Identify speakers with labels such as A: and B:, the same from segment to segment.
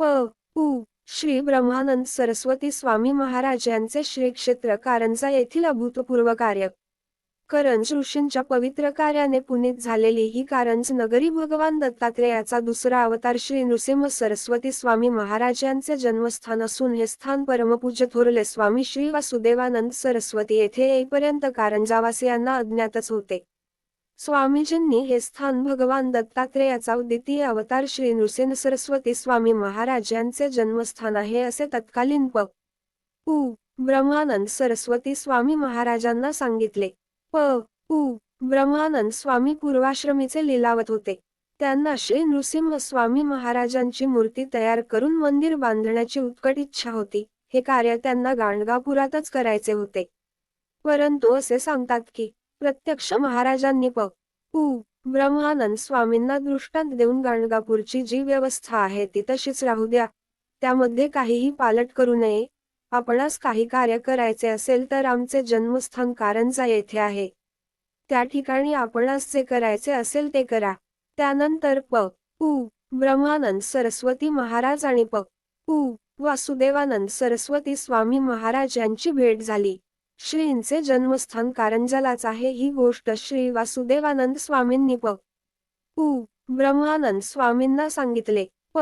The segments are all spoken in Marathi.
A: प उ श्री ब्रह्मानंद सरस्वती स्वामी महाराज यांचे श्री क्षेत्र कारंजा येथील अभूतपूर्व कार्य. करंज ऋषींच्या पवित्र कार्याने पुनीत झालेली ही कारंज नगरी भगवान दत्तात्रेयाचा दुसरा अवतार श्री नृसिंह सरस्वती स्वामी महाराज यांचे जन्मस्थान असून हे स्थान परमपूज्य थोरले स्वामी श्री वासुदेवानंद सरस्वती येथे येईपर्यंत कारंजावासियांना अज्ञातच होते. स्वामीजींनी हे स्थान भगवान दत्तात्रेयाचा द्वितीय अवतार श्री नृसिंह सरस्वती स्वामी महाराज यांचे जन्मस्थान आहे असे तत्कालीन प. उ. ब्रह्मानंद सरस्वती स्वामी महाराजांना सांगितले. प. उ. ब्रह्मानंद स्वामी पूर्वाश्रमीचे लिलावत होते. त्यांना श्री नृसिंह स्वामी महाराजांची मूर्ती तयार करून मंदिर बांधण्याची उत्कट इच्छा होती. हे कार्य त्यांना गाणगापुरातच करायचे होते. परंतु असे सांगतात की प्रत्यक्ष महाराजांनी प. उ ब्रह्मानंद स्वामींना दृष्टांत देऊन गाणगापूरची जी व्यवस्था आहे ती तशीच राहू द्या. त्यामध्ये काहीही पालट करू नये. आपणास काही कार्य करायचे असेल तर आमचे जन्मस्थान कारंजा येथे आहे. त्या ठिकाणी आपणास जे करायचे असेल ते करा. त्यानंतर प. उ ब्रह्मानंद सरस्वती महाराज आणि प. उ वासुदेवानंद सरस्वती स्वामी महाराज यांची भेट झाली. श्रींचे जन्मस्थान कारंजालाच आहे ही गोष्ट श्री वासुदेवानंद स्वामींनी प. उ. ब्रह्मानंद स्वामींना सांगितले. प.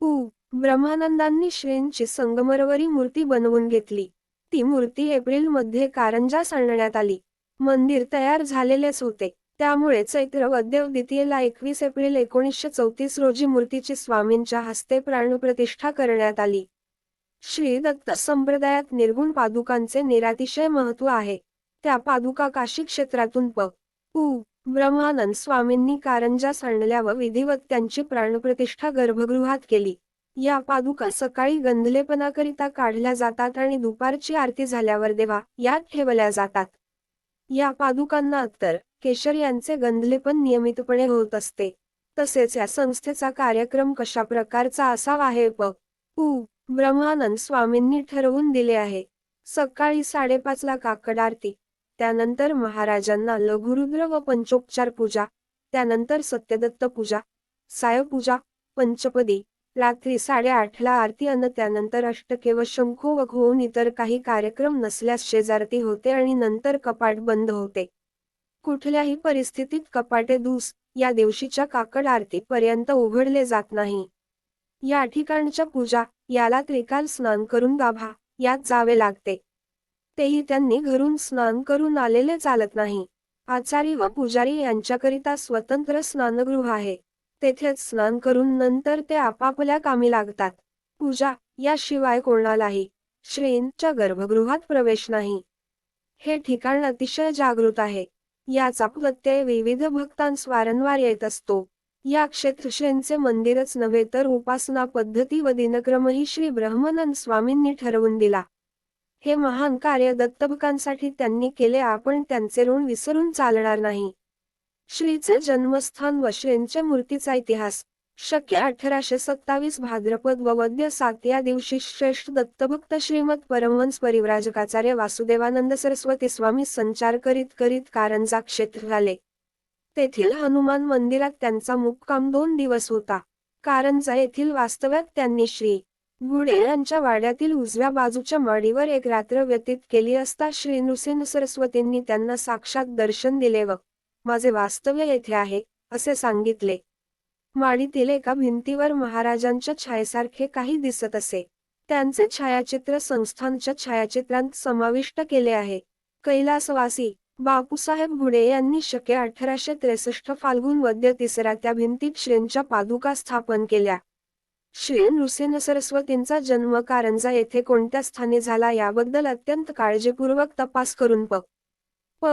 A: उ. ब्रह्मानंदांनी श्रींची संगमरवरी मूर्ती बनवून घेतली. ती मूर्ती एप्रिलमध्ये कारंजा आणण्यात आली. मंदिर तयार झालेलेच होते. त्यामुळे चैत्र वद्यव द्वितीयेला एकवीस एप्रिल एकोणीसशे चौतीस रोजी मूर्तीची स्वामींच्या हस्ते प्राणप्रतिष्ठा करण्यात आली. श्री दत्त संप्रदायात निर्गुण पादुकांचे निरातिशय महत्त्व आहे. त्या पादुका काशी क्षेत्रातून प. उ. ब्रह्मानंद स्वामींनी कारंजा सांडल्या व विधिवत त्यांची प्राणप्रतिष्ठा गर्भगृहात केली. या पादुका सकाळी गंधलेपणाकरिता काढल्या जातात आणि दुपारची आरती झाल्यावर देवा यात ठेवल्या जातात. या पादुकांना अत्तर केशर यांचे गंधलेपण नियमितपणे होत असते. तसेच या संस्थेचा कार्यक्रम कशा प्रकारचा असावा हे प. उ. ब्रह्मानंद स्वामींनी ठरवून दिले आहे. सकाळी साडेपाचला काकड आरती. त्यानंतर महाराजांना लघुरुद्र व पंचोपचार पूजा. त्यानंतर सत्यदत्त पूजा सायपूजा पंचपदी. रात्री साडेआठला आरती अन त्यानंतर अष्टके व शंखो व घोऊन इतर काही कार्यक्रम नसल्यास शेजारती होते आणि नंतर कपाट बंद होते. कुठल्याही परिस्थितीत कपाटे दूस या दिवशीच्या काकड आरतीपर्यंत उघडले जात नाही. या ठिकाणच्या पूजा याला त्रिकाल स्नान करून गाभा यात जावे लागते. तेही त्यांनी घरून स्नान करून आलेले चालत नाही. आचारी व पुजारी यांच्याकरिता स्वतंत्र स्नानगृह आहे. तेथेच स्नान करून नंतर ते आपापल्या कामी लागतात. पूजा याशिवाय कोणालाही श्रींच्या गर्भगृहात प्रवेश नाही. हे ठिकाण अतिशय जागृत आहे. याचा प्रत्यय विविध भक्तांस वारंवार येत असतो. या क्षेत्रश्रेंचे मंदिरच नव्हे तर उपासना पद्धती व दिनक्रमही श्री ब्रह्मनंद स्वामींनी ठरवून दिला. हे महान कार्य दत्तभकांसाठी त्यांनी केले आपण त्यांचे ऋण विसरून चालणार नाही. श्रीचे जन्मस्थान व श्रींच्या मूर्तीचा इतिहास. शक्य अठराशे सत्तावीस भाद्रपद व वद्य सात या दिवशी श्रेष्ठ दत्तभक्त श्रीमत परमहंस परिव्राजकाचार्य वासुदेवानंद सरस्वती स्वामी संचार करीत करीत कारंजा क्षेत्र झाले. तेथील हनुमान मंदिरात त्यांचा मुक्काम दोन दिवस होता. कारंजा येथील वास्तव्यात त्यांनी श्री. गुडे यांच्या वाड्यातील उजव्या बाजूच्या माडीवर एक रात्र व्यतीत केली असता श्री नृसिंह सरस्वतींनी त्यांना साक्षात दर्शन दिले व माझे वास्तव्य येथे आहे असे सांगितले. माडीतील एका भिंतीवर महाराजांच्या छायेसारखे काही दिसत असे. त्यांचे छायाचित्र संस्थानच्या छायाचित्रांत समाविष्ट केले आहे. कैलासवासी बापूसाहेब गुडे यांनी शके अठराशे त्रेसष्ट फाल्गुन वद्य तिसरा त्या भिंतीत श्रींच्या पादुका स्थापन केल्या. श्री नृसिंह सरस्वतींचा जन्म कारंजा येथे कोणत्या स्थानी झाला याबद्दल अत्यंत काळजीपूर्वक तपास करून प. प.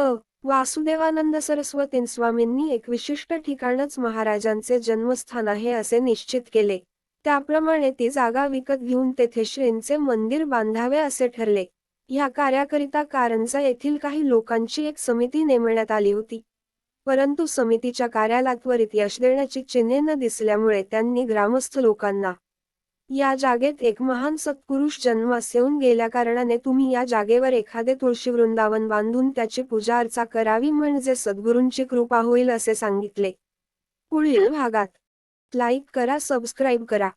A: वासुदेवानंद सरस्वती स्वामींनी एक विशिष्ट ठिकाणच महाराजांचे जन्मस्थान आहे असे निश्चित केले. त्याप्रमाणे ती जागा विकत घेऊन तेथे श्रींचे मंदिर बांधावे असे ठरले. ह्या कार्याकरिता कारंजा येथील काही लोकांची एक समिती नेमण्यात आली होती. परंतु समितीच्या कार्याला त्वरित यश देण्याची चिन्हे न दिसल्यामुळे त्यांनी ग्रामस्थ लोकांना या जागेत एक महान सत्पुरुष जन्मास येऊन गेल्या कारणाने तुम्ही या जागेवर एखादे तुळशी वृंदावन बांधून त्याची पूजा अर्चा करावी म्हणजे सद्गुरूंची कृपा होईल असे सांगितले. पुढील भागात लाईक करा सबस्क्राईब करा.